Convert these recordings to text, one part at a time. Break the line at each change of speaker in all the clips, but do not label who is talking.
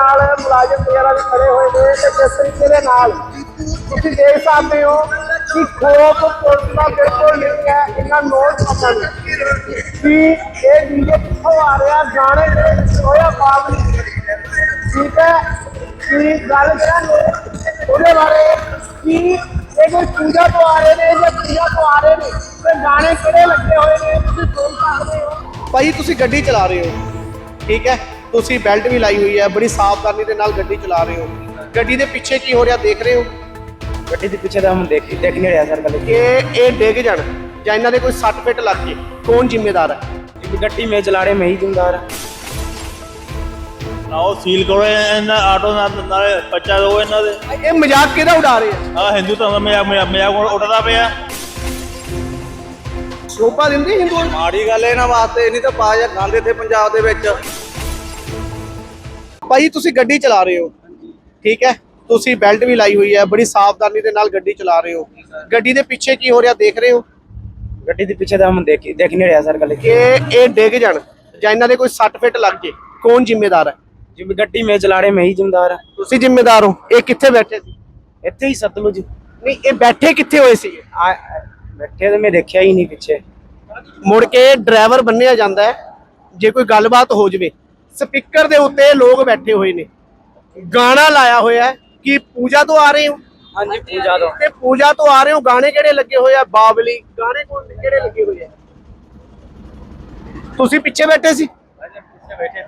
ਨਾਲ ਮੁਲਾਜ਼ਮ ਵਗੈਰਾ ਵੀ ਖੜੇ ਹੋਏ ਨੇ ਤੇ ਜਿਸ ਤਰੀਕੇ ਦੇ ਨਾਲ ਤੁਸੀਂ ਦੇਖ ਸਕਦੇ ਹੋ ਕਿ ਖੋਪ ਪੁਲਿਸ ਦਾ ਬਿਲਕੁਲ ਨਹੀਂ ਹੈ, ਇਹਨਾਂ ਨੋਟ ਪਤਾ ਨਹੀਂ ਕਿ ਇਹ ਡੀਜੇ ਕਿੱਥੋਂ ਆ ਰਿਹਾ ਗਾਣੇ ਜਿਹੜੇ ਹੋਇਆ ਬਾਬ ਨਹੀਂ ਠੀਕ ਹੈ ਕਿ ਗੱਲ ਕਰਾਂਗੇ ਉਹਦੇ ਬਾਰੇ ਕਿ ਇਹ ਕੋਈ ਪੂਜਾ ਤੋਂ ਆ ਰਹੇ ਨੇ ਜਾਂ ਪੂਜਾ ਤੋਂ ਆ ਰਹੇ ਨੇ ਤੇ ਗਾਣੇ ਕਿਹੜੇ ਲੱਗੇ ਹੋਏ ਨੇ, ਤੁਸੀਂ ਸੁਣ ਸਕਦੇ ਹੋ।
ਭਾਈ, ਤੁਸੀਂ ਗੱਡੀ ਚਲਾ ਰਹੇ ਹੋ। ਠੀਕ ਹੈ? ਤੁਸੀਂ ਬੈਲਟ ਵੀ ਲਾਈ ਹੋਈ ਹੈ ਬੜੀ ਸਾਵਧਾਨੀ ਦੇ ਨਾਲ ਗੱਡੀ ਚਲਾ ਰਹੇ ਹੋ। ਗੱਡੀ ਦੇ ਪਿੱਛੇ ਕੀ ਹੋ ਰਿਹਾ ਦੇਖ ਰਹੇ ਹੋ?
ਗੱਡੀ ਦੇ ਪਿੱਛੇ ਤਾਂ ਹਮ ਦੇਖ ਦੇਖ ਨਹੀਂ ਰਿਹਾ ਸਰ
ਕਦੇ। ਇਹ ਇਹ ਡਿੱਗ ਜਾਣ ਜਾਂ ਇਹਨਾਂ ਦੇ ਕੋਈ ਸੱਟ ਫੇਟ ਲੱਗ ਜੇ ਕੌਣ ਜ਼ਿੰਮੇਦਾਰ ਹੈ?
ਇਹ ਗੱਡੀ ਮੈਂ ਚਲਾ ਰਿਹਾ ਮੈਂ ਹੀ ਜ਼ਿੰਮੇਦਾਰ
ਹਾਂ। ਆਓ ਸੀਲ ਕਰੋ ਇਹਨਾਂ ਆਟੋ ਨਾਲ ਨਾਲ ਪੱਚਾ ਦੋ ਇਹਨਾਂ ਦੇ।
ਇਹ ਮਜ਼ਾਕ ਕਿਹਦਾ ਉਡਾ ਰਹੇ ਆ?
ਆ ਹਿੰਦੂ ਧਰਮ ਦਾ ਮਜ਼ਾਕ ਮਜ਼ਾਕ ਉਡਦਾ ਪਿਆ।
ਸ਼ੋਭਾ ਦਿੰਦੀ ਹਿੰਦੂ
ਮਾੜੀ ਗੱਲ ਹੈ ਇਹਨਾਂ ਵਾਸਤੇ ਨਹੀਂ ਤਾਂ ਬਾਜ ਖਾਂਦੇ ਤੇ ਪੰਜਾਬ ਦੇ ਵਿੱਚ।
ਭਾਈ ਤੁਸੀਂ ਗੱਡੀ ਚਲਾ ਰਹੇ ਹੋ। ਠੀਕ ਹੈ? ਤੁਸੀਂ ਬੈਲਟ ਵੀ ਲਾਈ ਹੋਈ ਹੈ ਬੜੀ ਸਾਵਧਾਨੀ ਦੇ ਨਾਲ ਗੱਡੀ ਚਲਾ ਰਹੇ ਹੋ। ਗੱਡੀ ਦੇ ਪਿੱਛੇ ਕੀ ਹੋ ਰਿਹਾ ਦੇਖ ਰਹੇ ਹੋ?
ਗੱਡੀ ਦੇ ਪਿੱਛੇ ਤਾਂ ਹਮ ਦੇਖ ਦੇਖ ਨਹੀਂ ਰਿਹਾ ਸਰ ਗੱਲ
ਕਿ। ਇਹ ਡਿੱਗ ਜਾਣ ਜਾਂ ਇਹਨਾਂ ਦੇ ਕੋਈ ਸੱਟ ਫਿੱਟ ਲੱਗ ਜੇ ਕੌਣ ਜ਼ਿੰਮੇਦਾਰ ਹੈ?
ਜਿਵੇਂ ਗੱਡੀ ਮੈਂ ਚਲਾ ਰਿਹਾ ਮੈਂ ਹੀ ਜ਼ਿੰਮੇਦਾਰ ਹਾਂ।
ਤੁਸੀਂ ਜ਼ਿੰਮੇਦਾਰ ਹੋ ਇਹ ਕਿੱਥੇ ਬੈਠੇ ਸੀ?
ਇੱਥੇ ਹੀ ਸਤਲੁਜ।
ਨਹੀਂ ਇਹ ਬੈਠੇ ਕਿੱਥੇ ਹੋਏ ਸੀ?
ਬੈਠੇ ਤੇ ਮੈਂ ਦੇਖਿਆ ਹੀ ਨਹੀਂ ਪਿੱਛੇ।
ਮੁੜ ਕੇ ਡਰਾਈਵਰ ਬੰਨਿਆ ਜਾਂਦਾ ਹੈ ਜੇ ਕੋਈ ਗੱਲਬਾਤ ਹੋ ਜਵੇ। ਸਪੀਕਰ ਦੇ ਉੱਤੇ ਲੋਕ ਬੈਠੇ ਹੋਏ ਨੇ ਗਾਣਾ ਲਾਇਆ ਹੋਇਆ ਹੈ ਕਿ ਪੂਜਾ ਤੋਂ ਆ ਰਹੇ ਹੋ
ਹਾਂਜੀ ਪੂਜਾ ਤੋਂ
ਤੇ ਪੂਜਾ ਤੋਂ ਆ ਰਹੇ ਹੋ ਗਾਣੇ ਕਿਹੜੇ ਲੱਗੇ ਹੋਏ ਆ ਬਾਬਲੀ ਗਾਣੇ ਕੋਣ ਕਿਹੜੇ ਲੱਗੇ ਹੋਏ ਆ ਤੁਸੀਂ ਪਿੱਛੇ ਬੈਠੇ ਸੀ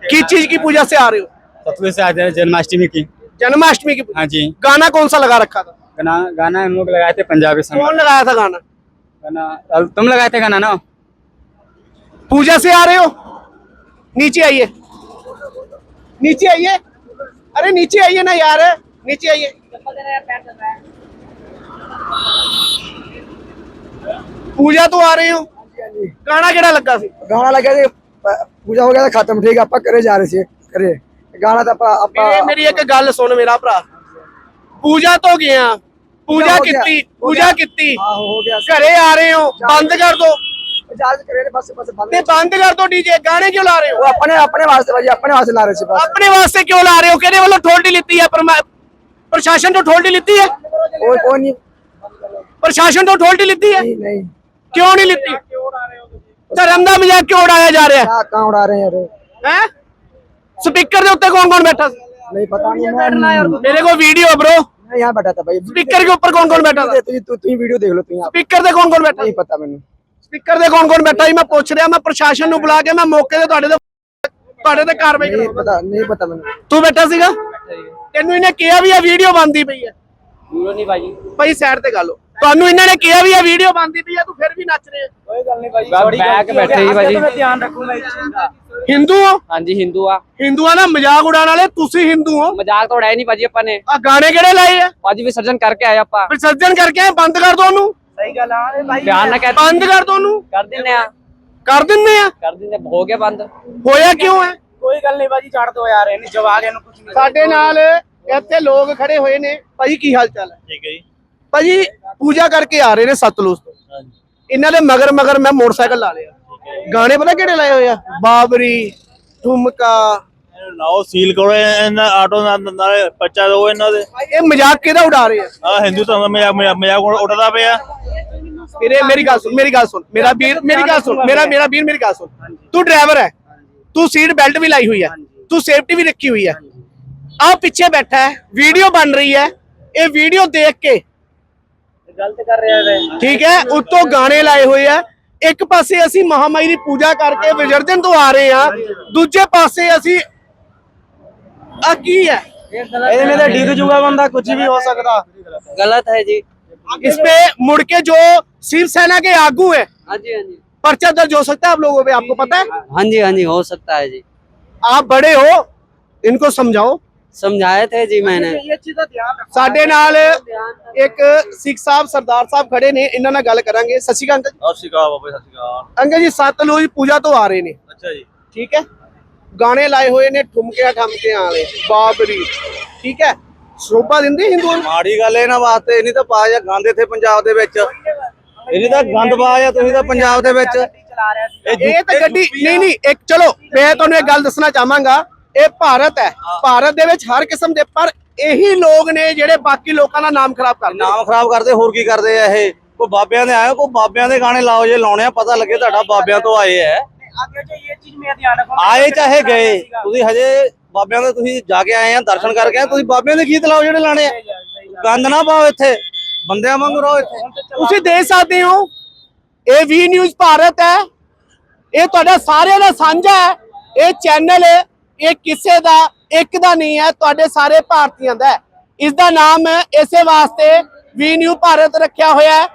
किस चीज की पूजा से आ रहे हो
सतलुज से आते हैं जन्माष्टमी की
जन्माष्टमी की पूजा
हाँ जी
गाना कौन सा लगा रखा था
गाना गाना हम लोग लगाए थे पंजाबी सॉन्ग
कौन लगाया था गाना
गाना अब तुम लगाए थे गाना ना
पूजा से आ रहे हो नीचे आइए नीचे आइए अरे नीचे आइए ना यार नीचे आइए पूजा तो आ रहे हो गाना केड़ा लगा सी
ਗਾਣਾ ਲੱਗਿਆ ਜੀ ਪ- ਪੂਜਾ ਹੋ ਗਿਆ ਤਾਂ ਖਤਮ ਠੀਕ ਆ, ਆਪਾਂ ਘਰੇ ਜਾ ਰਹੇ ਸੀ ਘਰੇ ਗਾਣਾ ਤਾਂ ਆਪਾਂ ਆਪਾਂ
ਮੇਰੇ ਮੇਰੀ ਇੱਕ ਗੱਲ ਸੁਣ ਮੇਰਾ ਭਰਾ ਪੂਜਾ ਤੋਂ ਗਿਆ ਪੂਜਾ
ਹੋ ਗਿਆ,
ਕੀਤੀ
ਹੋ
ਪੂਜਾ
ਗਿਆ।
ਕੀਤੀ
ਆਹੋ ਹੋ ਗਿਆ
ਘਰੇ ਆ ਰਹੇ ਹੋ ਬੰਦ ਕਰ ਦੋ
इजाजत करे बस बस बंद
ਤੇ ਬੰਦ ਕਰ ਦੋ ਡੀਜੇ ਗਾਣੇ ਕਿਉਂ ਲਾ ਰਹੇ हो
वो अपने अपने वास्ते भाई अपने वास्ते ला रहे थे बस
ਆਪਣੇ ਵਾਸਤੇ ਕਿਉਂ ਲਾ ਰਹੇ ਹੋ ਕਿਹਦੇ ਵੱਲੋਂ ਠੋਲਡੀ ਲਿੱਤੀ ਹੈ ਪਰਮਾ- ਪ੍ਰਸ਼ਾਸਨ ਤੋਂ ਠੋਲਡੀ ਲਿੱਤੀ ਹੈ
और कोई नहीं
ਪ੍ਰਸ਼ਾਸਨ ਤੋਂ ਠੋਲਡੀ ਲਿੱਤੀ ਹੈ
नहीं, नहीं
ਕਿਉਂ ਨਹੀਂ ਲਿੱਤੀ ਧਰਮ ਦਾ ਮਜ਼ਾਕ ਕਿਉਂ ਉਡਾਇਆ ਜਾ ਰਿਹਾ
क्या कहाँ उड़ा रहे हैं अरे
ਹੈ ਹੈ ਸਪੀਕਰ ਦੇ ਉੱਤੇ ਕੌਣ ਕੌਣ ਬੈਠਾ ਸੀ
नहीं पता नहीं मैं
ਮੇਰੇ ਕੋਲ ਵੀਡੀਓ ਹੈ ਬ్రో
मैं यहाँ बैठा था भाई
स्पीकर के ऊपर कौन कौन बैठा था
तू तू- तू ही वीडियो देख लो तू यहाँ
स्पीकर पे कौन कौन बैठा
नहीं पता मैंने
ਸਪੀਕਰ ਦੇ ਕੌਣ ਕੌਣ ਬੈਠਾ ਜੀ ਮੈਂ ਪੁੱਛ ਰਿਹਾ ਮੈਂ ਪ੍ਰਸ਼ਾਸਨ ਨੂੰ ਬੁਲਾ ਕੇ ਮੈਂ ਮੌਕੇ ਤੇ ਤੁਹਾਡੇ ਤੇ ਤੁਹਾਡੇ ਤੇ ਕਾਰਵਾਈ ਨਹੀਂ
ਪਤਾ ਨਹੀਂ ਪਤਾ ਮੈਨੂੰ।
ਤੂੰ ਬੈਠਾ ਸੀਗਾ? ਤੈਨੂੰ ਇਹਨੇ ਕਿਹਾ ਵੀ ਆ ਵੀਡੀਓ ਬੰਦੀ ਪਈ ਹੈ
ਨਹੀਂ ਭਾਈ
ਭਾਈ ਸਾਈਡ ਤੇ ਗੱਲ ਤੁਹਾਨੂੰ ਇਹਨਾਂ ਨੇ ਕਿਹਾ ਵੀ ਆ ਵੀਡੀਓ ਬੰਦੀ ਪਈ ਆ ਤੂੰ ਫਿਰ ਵੀ ਨੱਚ ਰਿਹਾ।
ਕੋਈ ਗੱਲ ਨਹੀਂ ਭਾਈ ਬੈਕ ਬੈਠੇ ਹੀ ਭਾਈ। ਮੈਂ ਧਿਆਨ ਰੱਖੂਗਾ ਇਸ ਚੀਜ਼
ਹਿੰਦੂ ਹੋ?
ਹਾਂਜੀ ਹਿੰਦੂ ਆ।
ਹਿੰਦੂ ਆ ਨਾ ਮਜ਼ਾਕ ਉਡਾਣ ਵਾਲੇ ਤੁਸੀਂ ਹਿੰਦੂ ਹੋ।
ਮਜ਼ਾਕ ਤਾਂ ਉਡਾਇਆ ਨਹੀਂ ਭਾਜੀ ਆਪਾਂ ਨੇ।
ਆ ਗਾਣੇ ਕਿਹੜੇ ਲਾਏ ਆ?
ਭਾਜੀ ਵਿਸਰਜਨ ਕਰਕੇ ਆਏ ਆਪਾਂ।
ਵਿਸਰਜਨ ਕਰਕੇ ਬੰਦ ਕਰ ਦੋ ਉਹਨੂੰ।
ਸਹੀ ਗੱਲ ਆ ਇਹ ਭਾਈ
ਬਿਆਨ ਨਾ ਕਹਿ
ਬੰਦ ਕਰ ਦੋ ਉਹਨੂੰ।
ਕਰ ਦਿੰਨੇ ਆ।
ਕਰ ਦਿੰਨੇ ਆ।
ਕਰ ਦਿੰਨੇ ਹੋ ਗਿਆ ਬੰਦ।
ਹੋਇਆ ਕਿਉਂ ਹੈ
ਕੋਈ ਗੱਲ ਨਹੀਂ ਭਾਜੀ ਛੱਡ ਦੋ ਯਾਰ ਇਹਨੂੰ ਜਵਾਬ ਇਹਨੂੰ ਕੁਝ ਨਹੀਂ।
ਸਾਡੇ ਨਾਲ ਇੱਥੇ ਲੋਕ ਖੜੇ ਹੋਏ ਨੇ। ਭਾਈ ਕੀ ਹਾਲ ਚਾਲ ਹੈ
ਠੀਕ ਹੈ ਜੀ।
ਭਾਜੀ ਪੂਜਾ ਕਰਕੇ ਆ ਰਹੇ ਨੇ ਸਤਲੁਜ ਤੋਂ। ਇਹਨਾਂ ਦੇ ਮਗਰ ਮਗਰ ਮੈਂ ਮੋਟਰਸਾਈਕਲ ਲਾ ਲਿਆ। ਗਾਣੇ ਪਤਾ ਕਿਹੜੇ ਲਾਏ ਹੋਏ ਆ? ਬਾਬਰੀ ਠੁਮਕਾ
ਉਹ ਸੀਲ ਕਰੋ ਇਹਨਾਂ ਆਟੋ ਨਾਲ ਨਾਲੇ ਬੱਚਾ ਦੋ ਇਹਨਾਂ ਦੇ।
ਇਹ ਮਜ਼ਾਕ ਕਿਹਦਾ ਉਡਾ ਰਹੇ ਆ?
ਆ ਹਿੰਦੂ ਧਰਮ ਦਾ ਮਜ਼ਾਕ ਮਜ਼ਾਕ ਉੱਡਦਾ ਪਿਆ।
ਵੀਰੇ ਮੇਰੀ ਗੱਲ ਸੁਣ ਮੇਰੀ ਗੱਲ ਸੁਣ। ਮੇਰਾ ਵੀਰ ਮੇਰੀ ਗੱਲ ਸੁਣ ਮੇਰਾ ਮੇਰਾ ਵੀਰ ਮੇਰੀ ਗੱਲ ਸੁਣ। ਤੂੰ ਡਰਾਈਵਰ ਹੈ। ਤੂੰ ਸੀਟ ਬੈਲਟ ਵੀ ਲਾਈ ਹੋਈ ਹੈ। ਤੂੰ ਸੇਫਟੀ ਵੀ ਰੱਖੀ ਹੋਈ ਹੈ। ਆ ਪਿੱਛੇ ਬੈਠਾ ਹੈ। ਵੀਡੀਓ ਬਣ ਰਹੀ ਹੈ। ਇਹ ਵੀਡੀਓ ਦੇਖ ਕੇ
ਗਲਤ ਕਰ ਰਿਹਾ ਹੈ।
ਠੀਕ ਹੈ ਉੱਤੋਂ ਗਾਣੇ ਲਾਏ ਹੋਏ ਆ। ਇੱਕ ਪਾਸੇ ਅਸੀਂ ਮਹਾਮਾਈ ਦੀ ਪੂਜਾ ਕਰਕੇ ਵਿਜਰਜਨ ਤੋਂ ਆ ਰਹੇ ਆ ਦੂਜੇ ਪਾਸੇ ਅਸੀਂ ਆ ਕੀ ਹੈ
ਇਹਦੇ में तो डिग जूगा बंदा कुछ भी हो सकता
गलत है जी
इस पे मुड़ के जो शिवसेना के आगू है
हाँ जी हाँ जी
पर्चा दर्ज हो सकता है आप लोगों पे आपको पता है
हाँ जी हाँ जी हो सकता है जी
आप बड़े हो इनको समझाओ
समझाए थे जी मैंने
ये चीज का ध्यान रखो
ਸਾਡੇ ਨਾਲ ਇੱਕ ਸਿੱਖ ਸਾਹਿਬ ਸਰਦਾਰ ਸਾਹਿਬ ਖੜੇ ਨੇ ਇਹਨਾਂ ਨਾਲ ਗੱਲ ਕਰਾਂਗੇ ਸਤਿ ਸ਼੍ਰੀ ਅਕਾਲ ਅੰਕਲ
ਸਤਿ ਸ਼੍ਰੀ ਅਕਾਲ ਬਾਬਾ ਸਤਿ ਸ਼੍ਰੀ ਅਕਾਲ
ਅੰਕਲ ਜੀ ਸਤਲੁਜ ਪੂਜਾ ਤੋਂ ਆ ਰਹੇ ਨੇ
ਅੱਛਾ ਜੀ
ਠੀਕ ਹੈ ਗਾਣੇ ਲਾਏ ਹੋਏ ਨੇ ਠੁਮਕਿਆਂ ਠਮਕਿਆਂ ਵਾਲੇ ਬਾਬਰੀ ਠੀਕ ਹੈ? ਸ਼ੋਭਾ ਦਿੰਦੀ ਹਿੰਦੂਆਂ ਨੂੰ
ਮਾੜੀ ਗੱਲ ਇਹਨਾਂ ਵਾਸਤੇ ਨਹੀਂ ਤਾਂ ਬਾਜ ਗਾਂਦੇ ਇੱਥੇ ਪੰਜਾਬ ਦੇ ਵਿੱਚ। ਇਹਦੀ ਤਾਂ ਗੰਦ ਬਾਜ ਆ ਤੁਸੀਂ ਤਾਂ ਪੰਜਾਬ ਦੇ ਵਿੱਚ।
ਇਹ ਤਾਂ ਗੱਡੀ ਨਹੀਂ ਨਹੀਂ ਇੱਕ ਚਲੋ ਮੈਂ ਤੁਹਾਨੂੰ ਇੱਕ ਗੱਲ ਦੱਸਣਾ ਚਾਹਾਂਗਾ। ਇਹ ਭਾਰਤ ਹੈ। ਭਾਰਤ ਦੇ ਵਿੱਚ ਹਰ ਕਿਸਮ ਦੇ ਪਰ ਇਹੀ ਲੋਕ ਨੇ ਜਿਹੜੇ ਬਾਕੀ ਲੋਕਾਂ ਦਾ ਨਾਮ ਖਰਾਬ ਕਰਦੇ।
ਨਾਮ ਖਰਾਬ ਕਰਦੇ ਹੋਰ ਕੀ ਕਰਦੇ ਆ ਇਹ? ਕੋਈ ਬਾਬਿਆਂ ਦੇ ਆਏ ਕੋਈ ਬਾਬਿਆਂ ਦੇ ਗਾਣੇ ਲਾਓ ਜੇ ਲਾਉਣੇ ਆ ਪਤਾ ਲੱਗੇ ਤੁਹਾਡਾ ਬਾਬਿਆਂ ਤੋਂ ਆਏ ਆ। ਆਏ ਚਾਹੇ ਗਏ ਤੁਸੀਂ ਹਜੇ ਬਾਬਿਆਂ ਦੇ ਤੁਸੀਂ ਜਾ ਕੇ ਆਏ ਆ ਦਰਸ਼ਨ ਕਰਕੇ ਆਏ ਤੁਸੀਂ ਬਾਬਿਆਂ ਦੇ ਗੀਤ ਲਾਓ ਜਿਹੜੇ ਲਾਣੇ ਆ। ਗੰਦ ਨਾ ਪਾਓ ਇੱਥੇ ਬੰਦਿਆਂ ਵਾਂਗੂ ਰਹੋ ਇੱਥੇ।
ਤੁਸੀਂ ਦੇਖ ਸਕਦੇ ਹੋ ਇਹ ਵੀ ਨਿਊਜ਼ ਭਾਰਤ ਹੈ ਇਹ ਤੁਹਾਡਾ ਸਾਰਿਆਂ ਦਾ ਸਾਂਝਾ ਹੈ ਇਹ ਚੈਨਲ ਇਹ ਕਿਸੇ ਦਾ ਇੱਕ ਦਾ ਨਹੀਂ ਹੈ ਤੁਹਾਡੇ ਸਾਰੇ ਭਾਰਤੀਆਂ ਦਾ ਇਸ ਦਾ ਨਾਮ ਇਸੇ ਵਾਸਤੇ ਵੀ ਨਿਊ ਭਾਰਤ ਰੱਖਿਆ ਹੋਇਆ ਹੈ।